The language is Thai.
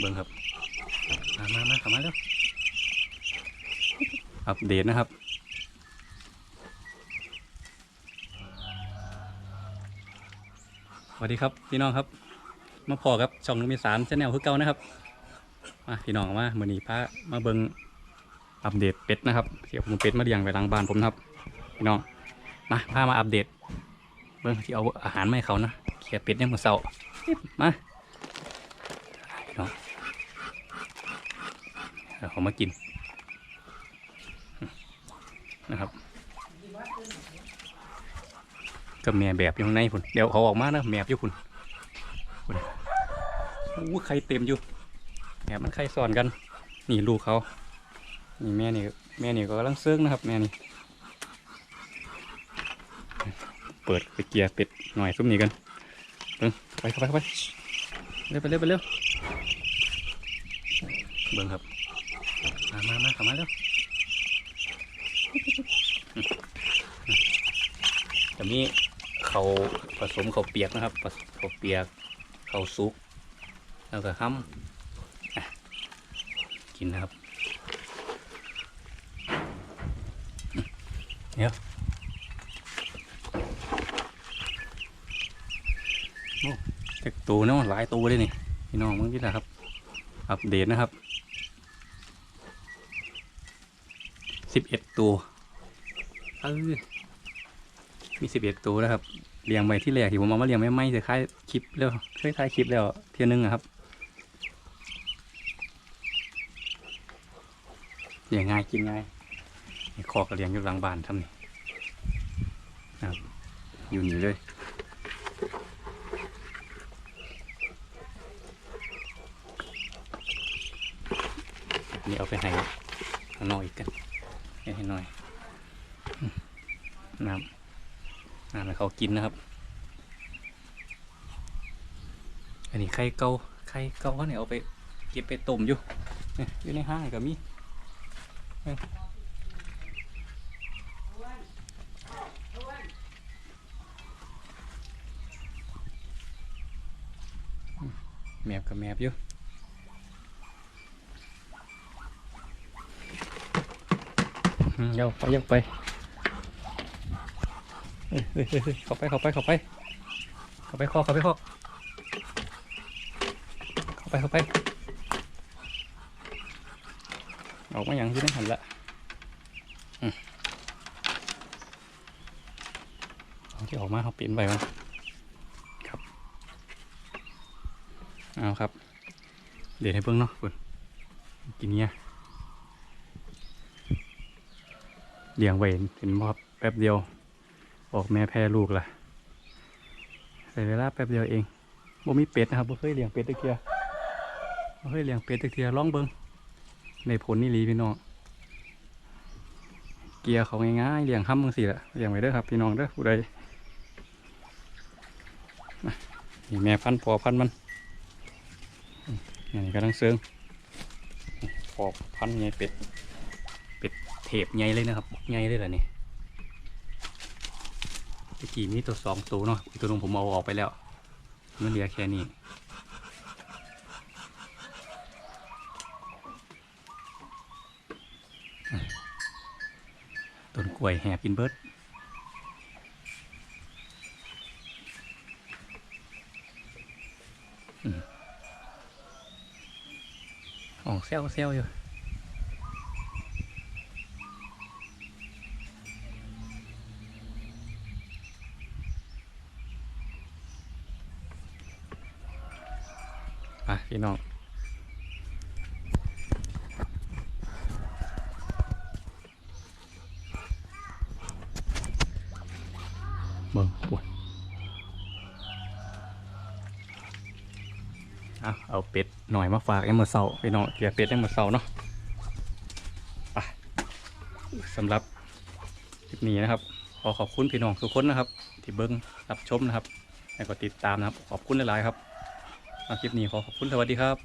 เบิ่งครับ มามามาข้ามาเร็วอัปเดตนะครับสวัสดีครับพี่น้องครับ มาพอกับช่องนุมีสานชแนลคือเก่านะครับมาพี่น้องมาเมื่อนี้พามาเบิงอัปเดตเป็ดนะครับเดี๋ยวผมเป็ดมาเลี้ยงไว้หลังบ้านผมนะครับพี่น้องมาพามาอัปเดต เบิ่งที่เอาอาหารมาให้เขานะเขียเป็ดเนี่ยมมือเสามาพี่น้อง เอาเขามากินนะครับกับแม่แบบอยู่ข้างในพุ่นเดี๋ยวเขาออกมานะแมบอยู่พุ่นพุ่นอู้ไข่เต็มอยู่แอบมันไข่ซ้อนกัน นี่ลูกเขานี่แม่นี่แม่นี่ก็กำลังเซิร์งนะครับ แม่นี่เปิดไปเกียร์เป็ดหน่อยซุ้มนี้กันเไปเข้าไปเข้าไปเร็วไปเร็วไปเร็วเบิ่งครับ มามามาเข้ามาเร็วจะมีเขาผสมเขาเปียกนะครับผสมเขาเปียกเขาซุก แล้วก็ห้ำกินนะครับเดี๋ยวเจ็กตัวเนาะหลายตัวเลยนี่พี่น้องมึงที่ละครับ อัปเดตนะครับ สิบเอ็ดตัวเออมีสิบเอ็ดตัวนะครับเลี้ยงไว้ที่แรกที่ผมเอามาเลี้ยงไม่ไม่จะคล้ายคลิปแล้วเคยถ่ายคลิปแล้วเทียนึงอะครับเลี้ยงง่ายกินง่ายคอกระเลี้ยงอยู่หลังบ้านทำนี่นะครับอยู่นี่เลยนี่เอาไปให้ข้างนอกอีกกัน ให้หน่อยน้ำน้ำให้เขากินนะครับ อันนี้ไข่เกาไข่เกาเขาเนี่ยเอาไปเก็บไปต้มอยู่อยู่ในห้างก็มีเออแมบกับแมบอยู่ เดี๋ยวไปเดี๋ยวไปเฮ้ยเฮ้ยเฮ้ยเข้าไปเข้าไปเข้าไปเข้าไปคอเข้าไปคอเข้าไปเข้าไปออกมาอย่างที่นั่นหันละอือที่ออกมาเขาเปลี่ยนไปมั้งครับเอาครับ เดี๋ยวให้เบิ่งเนาะคุณกินเนี่ย เลี้ยงไว้เห็นบ่ครับแป๊บเดียว ออกแม่แพร่ลูกละใส่เวลาแป๊บเดียวเองบ่มีเป็ดนะครับบ่เคยเลี้ยงเป็ดตะเกียบ่เคยเลี้ยงเป็ดตะเกียลองเบิ่งในผลนี่ลีพี่น้องเกียร์เขาง่ายๆเลี้ยงห้ำมึงสิละเลี้ยงไว้เด้อครับพี่น้องเด้อผู้ใดนี่แม่พันพอพันมันนี่กำลังเซิงนี่พอพันไงเป็ด เป็ดเทปใหญ่เลยนะครับใหญ่เลยแหละนี่ตะกี้มีตัวสองตัวเนาะอีกตัวนึงผมเอาออกไปแล้ว มันเหลือแค่นี้ต้นกล้วยแหบกินเบิดอืมออกเซลเซลอยู่ พี่น้องเบิ่งปวดเอาเอาเป็ดหน่อยมาฝากไอ้เมื่อเสาร์พี่น้องเกลียเป็ดไอ้เมื่อเสาร์เนาะไปสำหรับคลิปนี้นะครับ ขอขอบคุณพี่น้องทุกคนนะครับ ที่เบิ้งรับชมนะครับแล้วก็ติดตามนะครับ ขอบคุณหลาย ๆ ครับ เอาคลิปนี้ขอขอบคุณสวัสดีครับ